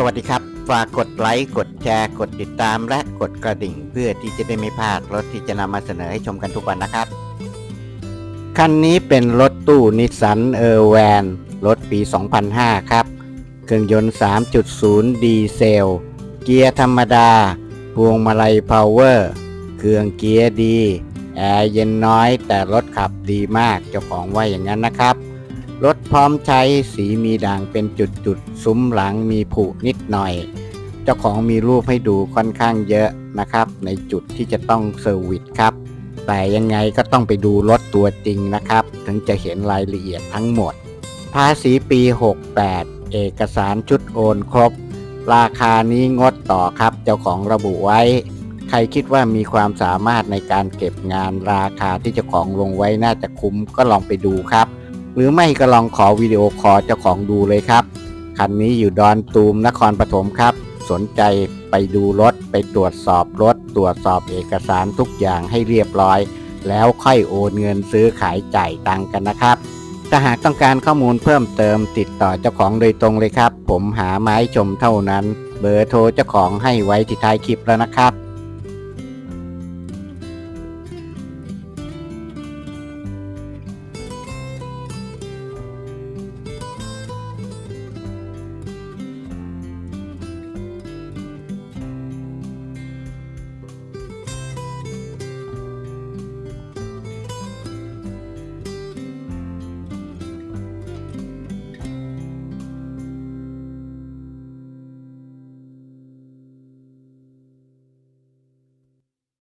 สวัสดีครับ ฝากกดไลค์ กดแชร์ กดติดตามและกดกระดิ่ง เพื่อที่จะได้ไม่พลาดรถที่จะนำมาเสนอให้ชมกันทุกวันนะครับ คันนี้เป็นรถตู้นิสสันเออร์แวนรถปี 2005 ครับ เครื่องยนต์ 3.0 ดีเซล เกียร์ธรรมดา พวงมาลัยพาวเวอร์ เครื่องเกียร์ดี แอร์เย็นน้อยแต่รถขับดีมาก เจ้าของว่าอย่างนั้นนะครับ รถพร้อมใช้สีมีด่างเป็นจุดๆซุ้มหลังมีผุนิดหน่อย เจ้าของมีรูปให้ดูค่อนข้างเยอะนะครับ ในจุดที่จะต้องเซอร์วิสครับ แต่ยังไงก็ต้องไปดูรถตัวจริงนะครับ ถึงจะเห็นรายละเอียดทั้งหมด ภาษีปี 68 เอกสารชุดโอนครบ ราคานี้งดต่อครับ เจ้าของระบุไว้ ใครคิดว่ามีความสามารถในการเก็บงานราคาที่เจ้าของลงไว้น่าจะคุ้มก็ลองไปดูครับ หรือไม่ก็ลองขอวิดีโอคอลเจ้าของดูเลยครับ คันนี้อยู่ดอนตูมนครปฐมครับ สนใจไปดูรถไปตรวจสอบรถ ตรวจสอบเอกสารทุกอย่างให้เรียบร้อย แล้วค่อยโอนเงินซื้อขายจ่ายตังกันนะครับ ถ้าหากต้องการข้อมูลเพิ่มเติมติดต่อเจ้าของโดยตรงเลยครับ ผมหาไม้ชมเท่านั้น เบอร์โทรเจ้าของให้ไว้ที่ท้ายคลิปแล้วนะครับ